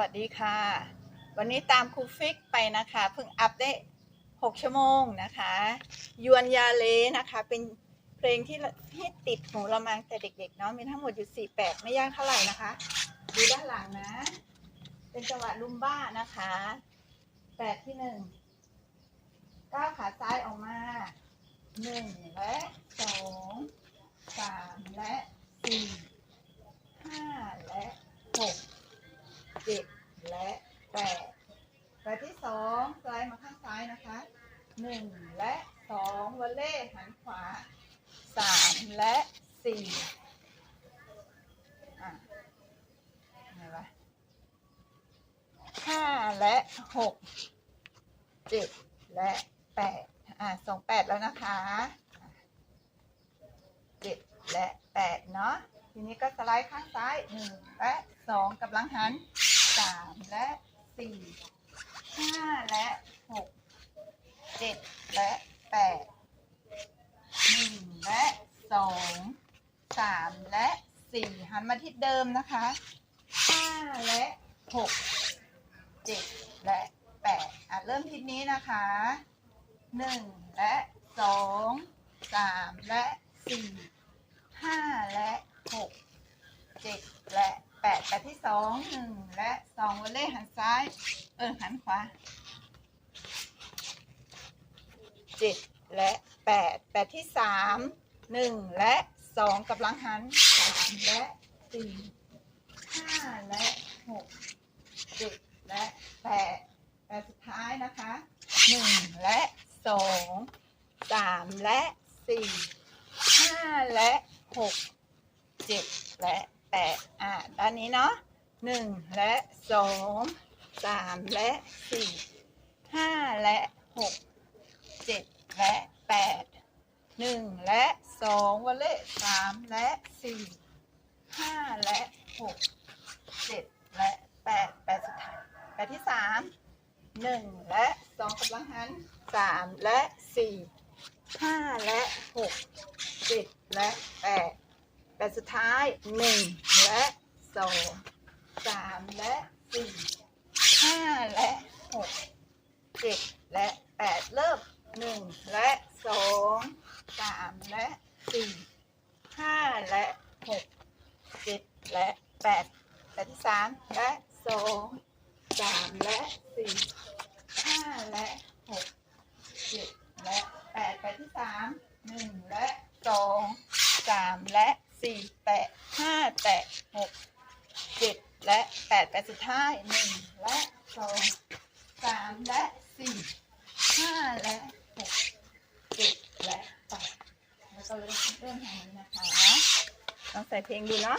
วัสดีค่ะ วันนี้ตามครูฟิกไปนะคะ เพิ่งอัพได้ 6 ชั่วโมงนะคะยวนยาเลนะคะ เป็นเพลงที่ที่ติดหูเรามาตั้งแต่เด็กๆเนาะมีทั้งหมดอยู่ 48 ไม่ยากเท่าไหร่นะคะ ดูด้านหลังนะ เป็นจังหวะลุมบ้านะคะแปดที่หนึ่งก้าวขาซ้ายออกมาหนึ่งและสองสามและสี่ห้าและหก เจ็ดและแปดไปที่สองสไลด์มาข้างซ้ายนะคะ หนึ่งและสองวอลเล่หันขวาสามและสี่อะไงวะห้าและหกเจ็ดและแปดอะสองแปดแล้วนะคะเจ็ดและแปดเนาะทีนี้ก็สไลด์ข้างซ้ายหนึ่งและสองกำลังหันสามและสี่ห้าและหก จ็ดและแปดหนึ่งและสองสามและสี่หันมาที่เดิมนะคะห้าและหกเจ็ดและแปดอะเริ่มทิศนี้นะคะหนึ่งและสองสามและสี่ห้าและหกเจ็ดและแปดไปดที่สองหนึ่งและสองวอลเล่หันซ้าย เออหันขวา เจ็ดและแปดแปดที่สามหนึ่งและสองกำลังหันสามและสี่ห้าและหกเจ็ดและแปดแปดสุดท้ายนะคะหนึ่งและสองสามและสี่ห้าและหกเจ็ดและแปดอ่าด้านนี้เนาะหนึ่งและสองสามและสี่ห้าและหก เจ็ดและแปดหนึ่งและสองวอลเล่สามและสี่ห้าและหกเจ็ดและแปดแปดสุดท้ายแปดที่สามหนึ่งและสองกำลังหันสามและสี่ห้าและหกเจ็ดและแปดแต่สุดท้ายหนึ่งและสองสามและสี่ห้าและหกเจ็ดและแปดเริ่ม หนึ่งและสองสามและสี่ห้าและหกเจ็ดและแปดแปดที่สามและสองสามและสี่ห้าและหกเจ็ดและแปดแปดที่สามหนึ่งและสองสามและสี่แปดห้าแปดหกเจ็ดและแปดแปดสุดท้ายหนึ่งและสองสามและสี่ห้าและ หกเจ็ดและแปดแล้วก็เริ่มเริ่มทางนี้นะคะลองใส่เพลงดูเนาะ